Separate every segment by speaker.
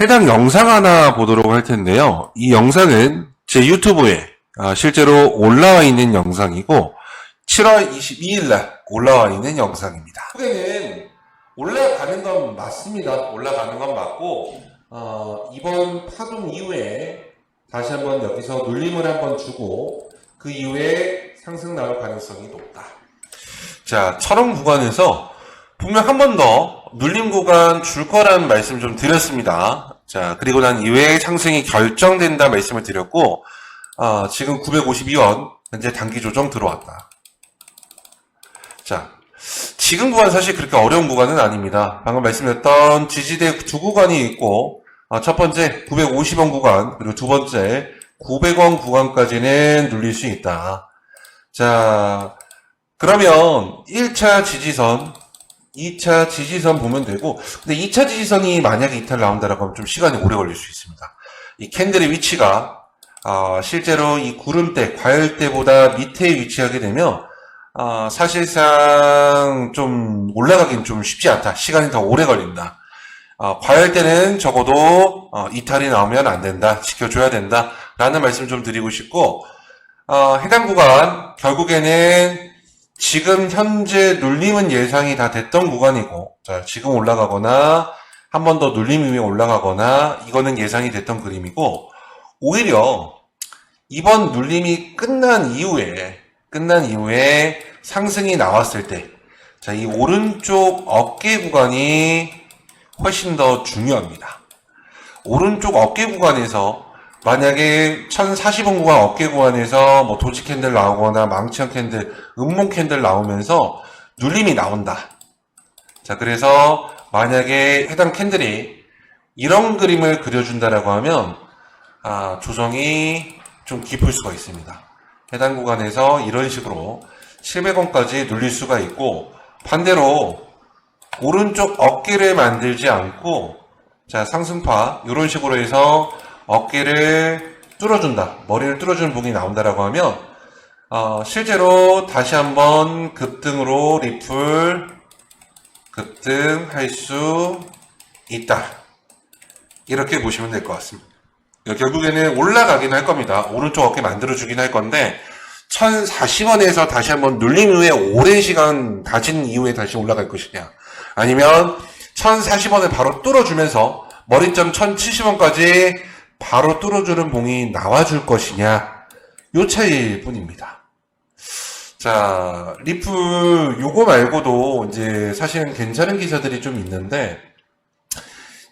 Speaker 1: 해당 영상 하나 보도록 할 텐데요. 이 영상은 제 유튜브에 아, 실제로 올라와 있는 영상이고 7월 22일 날 올라와 있는 영상입니다. 후에는 올라가는 건 맞습니다. 올라가는 건 맞고 어, 이번 파동 이후에 다시 한번 여기서 눌림을 한번 주고 그 이후에 상승 나올 가능성이 높다. 자, 철원 구간에서 분명 한 번 더 눌림 구간 줄 거라는 말씀 좀 드렸습니다. 자, 그리고 난 이후에 상승이 결정된다 말씀을 드렸고, 아, 지금 952원, 현재 단기 조정 들어왔다. 자, 지금 구간 사실 그렇게 어려운 구간은 아닙니다. 방금 말씀드렸던 지지대 두 구간이 있고, 아, 첫 번째 950원 구간, 그리고 두 번째 900원 구간까지는 눌릴 수 있다. 자, 그러면 1차 지지선, 2차 지지선 보면 되고, 근데 2차 지지선이 만약에 이탈 나온다라고 하면 좀 시간이 오래 걸릴 수 있습니다. 이 캔들의 위치가, 아, 실제로 이 구름대, 과열대보다 밑에 위치하게 되면, 아, 사실상 좀 올라가긴 좀 쉽지 않다. 시간이 더 오래 걸린다. 아, 과열대는 적어도 어, 이탈이 나오면 안 된다. 지켜줘야 된다. 라는 말씀 좀 드리고 싶고, 어, 해당 구간, 결국에는 지금 현재 눌림은 예상이 다 됐던 구간이고, 자, 지금 올라가거나, 한 번 더 눌림 위에 올라가거나, 이거는 예상이 됐던 그림이고, 오히려, 이번 눌림이 끝난 이후에, 끝난 이후에 상승이 나왔을 때, 자, 이 오른쪽 어깨 구간이 훨씬 더 중요합니다. 오른쪽 어깨 구간에서 만약에 1040원 구간 어깨 구간에서 뭐 도지 캔들 나오거나 망치형 캔들, 음몽 캔들 나오면서 눌림이 나온다. 자, 그래서 만약에 해당 캔들이 이런 그림을 그려준다라고 하면 아, 조정이 좀 깊을 수가 있습니다. 해당 구간에서 이런 식으로 700원까지 눌릴 수가 있고 반대로 오른쪽 어깨를 만들지 않고 자 상승파 이런 식으로 해서 어깨를 뚫어준다 머리를 뚫어주는 부분이 나온다라고 하면 어, 실제로 다시 한번 급등으로 리플 급등할 수 있다. 이렇게 보시면 될 것 같습니다. 결국에는 올라가긴 할 겁니다. 오른쪽 어깨 만들어주긴 할 건데 1040원에서 다시 한번 눌림 이후에 오랜 시간 다진 이후에 다시 올라갈 것이냐. 아니면 1040원을 바로 뚫어주면서 머리점 1070원까지 바로 뚫어주는 봉이 나와줄 것이냐 요 차이일 뿐입니다. 자 리플 요거 말고도 이제 사실은 괜찮은 기사들이 좀 있는데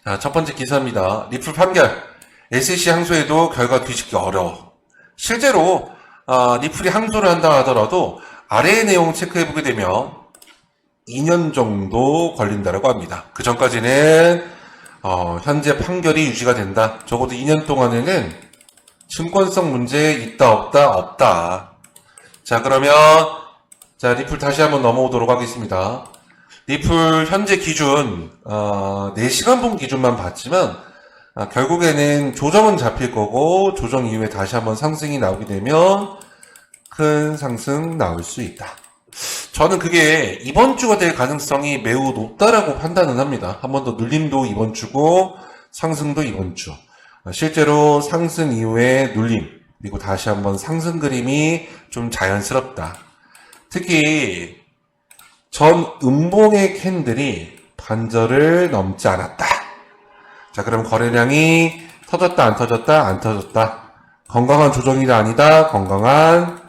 Speaker 1: 자, 첫 번째 기사입니다. 리플 판결 SEC 항소에도 결과 뒤집기 어려워. 실제로 아, 리플이 항소를 한다 하더라도 아래의 내용 체크해보게 되면 2년 정도 걸린다고 합니다. 그 전까지는 어, 현재 판결이 유지가 된다. 적어도 2년 동안에는 증권성 문제 있다 없다 없다. 자 그러면 자 리플 다시 한번 넘어오도록 하겠습니다. 리플 현재 기준 어, 4시간 본 기준만 봤지만 아, 결국에는 조정은 잡힐 거고 조정 이후에 다시 한번 상승이 나오게 되면 큰 상승 나올 수 있다. 저는 그게 이번 주가 될 가능성이 매우 높다라고 판단은 합니다. 한 번 더 눌림도 이번 주고 상승도 이번 주. 실제로 상승 이후에 눌림 그리고 다시 한번 상승 그림이 좀 자연스럽다. 특히 전 음봉의 캔들이 반절을 넘지 않았다. 자, 그럼 거래량이 터졌다, 안 터졌다, 안 터졌다. 건강한 조정이다, 아니다. 건강한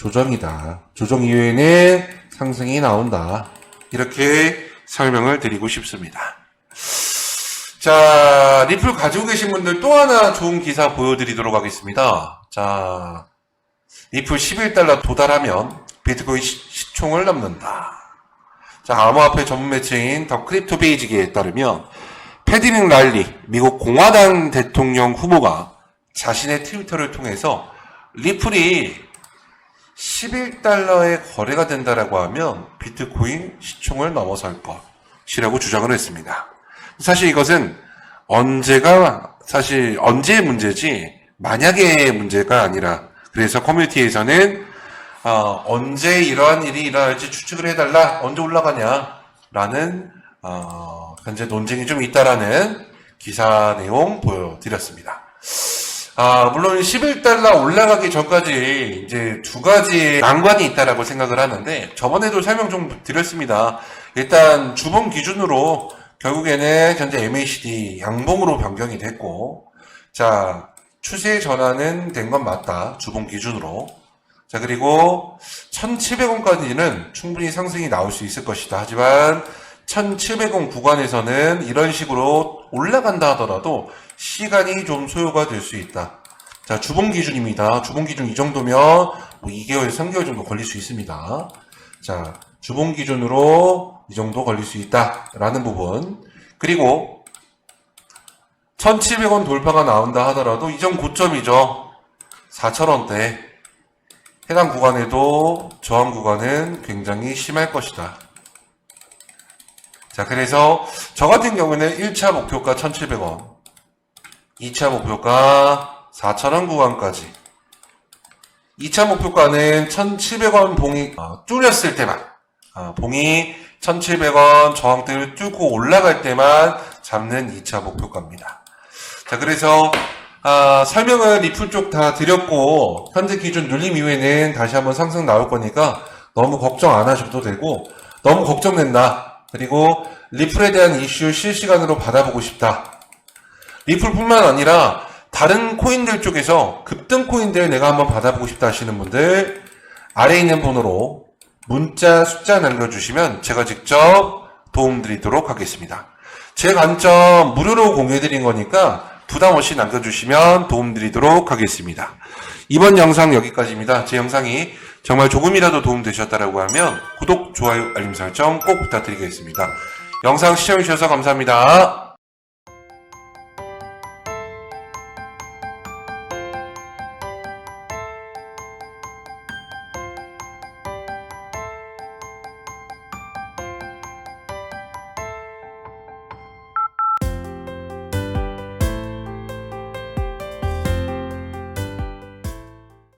Speaker 1: 조정이다. 조정 이후에는 상승이 나온다. 이렇게 설명을 드리고 싶습니다. 자, 리플 가지고 계신 분들 또 하나 좋은 기사 보여드리도록 하겠습니다. 자, 리플 11달러 도달하면 비트코인 시, 시총을 넘는다. 자, 암호화폐 전문 매체인 더 크립토 베이직에 따르면 패드링 랄리, 미국 공화당 대통령 후보가 자신의 트위터를 통해서 리플이 11달러의 거래가 된다라고 하면 비트코인 시총을 넘어설 것이라고 주장을 했습니다. 사실 이것은 언제가 사실 언제의 문제지 만약의 문제가 아니라 그래서 커뮤니티에서는 어, 언제 이러한 일이 일어날지 추측을 해달라 언제 올라가냐라는 어, 현재 논쟁이 좀 있다라는 기사 내용 보여드렸습니다. 아, 물론 11달러 올라가기 전까지 이제 두 가지 난관이 있다라고 생각을 하는데 저번에도 설명 좀 드렸습니다. 일단 주봉 기준으로 결국에는 현재 MACD 양봉으로 변경이 됐고 자, 추세 전환은 된 건 맞다. 주봉 기준으로. 자, 그리고 1,700원까지는 충분히 상승이 나올 수 있을 것이다. 하지만 1,700원 구간에서는 이런 식으로 올라간다 하더라도 시간이 좀 소요가 될 수 있다. 자, 주봉 기준입니다. 주봉 기준 이 정도면 뭐 2개월, 3개월 정도 걸릴 수 있습니다. 자, 주봉 기준으로 이 정도 걸릴 수 있다라는 부분. 그리고 1,700원 돌파가 나온다 하더라도 이전 고점이죠. 4,000원대. 해당 구간에도 저항 구간은 굉장히 심할 것이다. 자, 그래서 저 같은 경우는 1차 목표가 1,700원, 2차 목표가 4,000원 구간까지. 2차 목표가는 1,700원 봉이 어, 뚫렸을 때만, 어, 봉이 1,700원 저항대를 뚫고 올라갈 때만 잡는 2차 목표가입니다. 자, 그래서 아, 설명은 리플 쪽 다 드렸고 현재 기준 눌림 이후에는 다시 한번 상승 나올 거니까 너무 걱정 안 하셔도 되고 너무 걱정된다. 그리고 리플에 대한 이슈 실시간으로 받아보고 싶다. 리플뿐만 아니라 다른 코인들 쪽에서 급등 코인들 내가 한번 받아보고 싶다 하시는 분들 아래에 있는 번호로 문자 숫자 남겨주시면 제가 직접 도움드리도록 하겠습니다. 제 관점 무료로 공유해드린 거니까 부담 없이 남겨주시면 도움드리도록 하겠습니다. 이번 영상 여기까지입니다. 제 영상이 정말 조금이라도 도움 되셨다라고 하면 구독, 좋아요, 알림 설정 꼭 부탁드리겠습니다. 영상 시청해주셔서 감사합니다.